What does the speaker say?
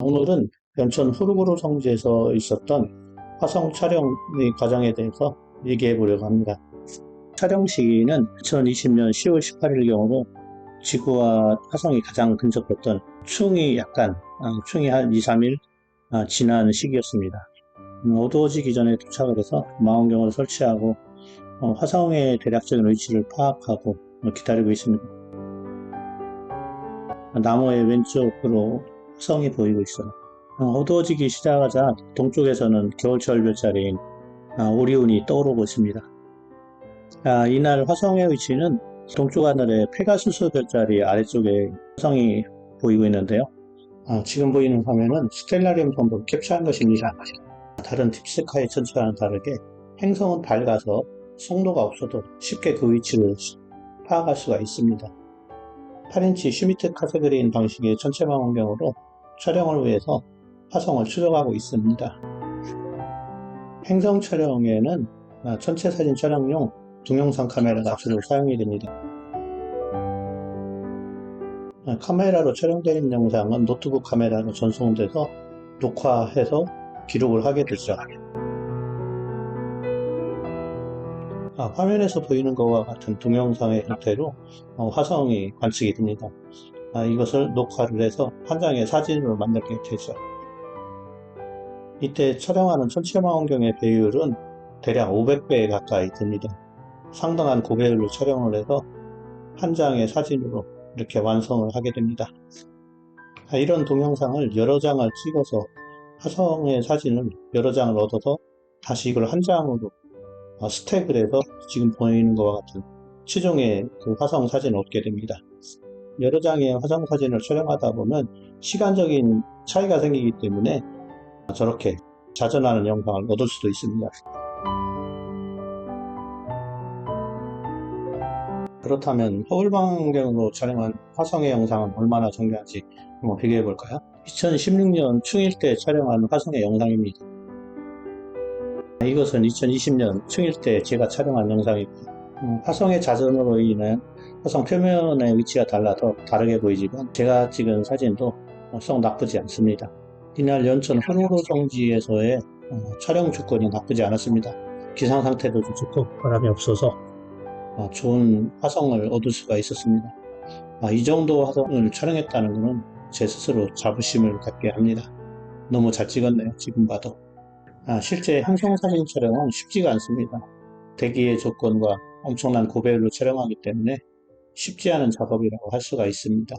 오늘은 연천 후르구르 성지에서 있었던 화성 촬영의 과정에 대해서 얘기해 보려고 합니다. 촬영 시기는 2020년 10월 18일경으로 지구와 화성이 가장 근접했던 충이 약간, 아, 충이 한 2, 3일 아, 지난 시기였습니다. 음, 어두워지기 전에 도착을 해서 망원경을 설치하고 어, 화성의 대략적인 위치를 파악하고 어, 기다리고 있습니다. 나무의 왼쪽으로 화성이 보이고 있어요. 어, 어두워지기 시작하자 동쪽에서는 겨울철 별자리인 아, 오리온이 떠오르고 있습니다. 아, 이날 화성의 위치는 동쪽 하늘의 페가수스 별자리 아래쪽에 화성이 보이고 있는데요. 아, 지금 보이는 화면은 스텔라리움 성분 캡처한 것입니다. 다른 딥스카이 천체와는 다르게 행성은 밝아서 송도가 없어도 쉽게 그 위치를 파악할 수가 있습니다. 8인치 슈미트 카테고리인 방식의 천체망원경으로 촬영을 위해서 화성을 추적하고 있습니다. 행성 촬영에는 아, 천체 사진 촬영용 동영상 카메라가 주로 사용이 됩니다. 아, 카메라로 촬영된 영상은 노트북 카메라로 전송돼서 녹화해서 기록을 하게 되죠. 아, 화면에서 보이는 것과 같은 동영상의 형태로 어, 화성이 관측이 됩니다. 아, 이것을 녹화를 해서 한 장의 사진으로 만들게 되죠. 이때 촬영하는 천체망원경의 배율은 대략 500배 가까이 됩니다. 상당한 고배율로 촬영을 해서 한 장의 사진으로 이렇게 완성을 하게 됩니다. 아, 이런 동영상을 여러 장을 찍어서 화성의 사진을 여러 장을 얻어서 다시 이걸 한 장으로 어, 스택을 해서 지금 보이는 것과 같은 최종의 그 화성 사진을 얻게 됩니다. 여러 장의 화성 사진을 촬영하다 보면 시간적인 차이가 생기기 때문에 저렇게 자전하는 영상을 얻을 수도 있습니다. 그렇다면 허블망원경으로 촬영한 화성의 영상은 얼마나 정교한지 한번 비교해 볼까요? 2016년 충일 때 촬영한 화성의 영상입니다. 이것은 2020년 충일 때 제가 촬영한 음, 화성의 자전으로 인한 화성 표면의 위치가 달라서 다르게 보이지만 제가 찍은 사진도 썩 나쁘지 않습니다. 이날 연천 호로로 성지에서의 어, 촬영 조건이 나쁘지 않았습니다. 기상 상태도 좀 좋고 바람이 없어서 어, 좋은 화성을 얻을 수가 있었습니다. 아, 이 정도 화성을 촬영했다는 것은 제 스스로 자부심을 갖게 합니다. 너무 잘 찍었네요. 지금 봐도. 아, 실제 항성 사진 촬영은 쉽지가 않습니다. 대기의 조건과 엄청난 고배율로 촬영하기 때문에 쉽지 않은 작업이라고 할 수가 있습니다.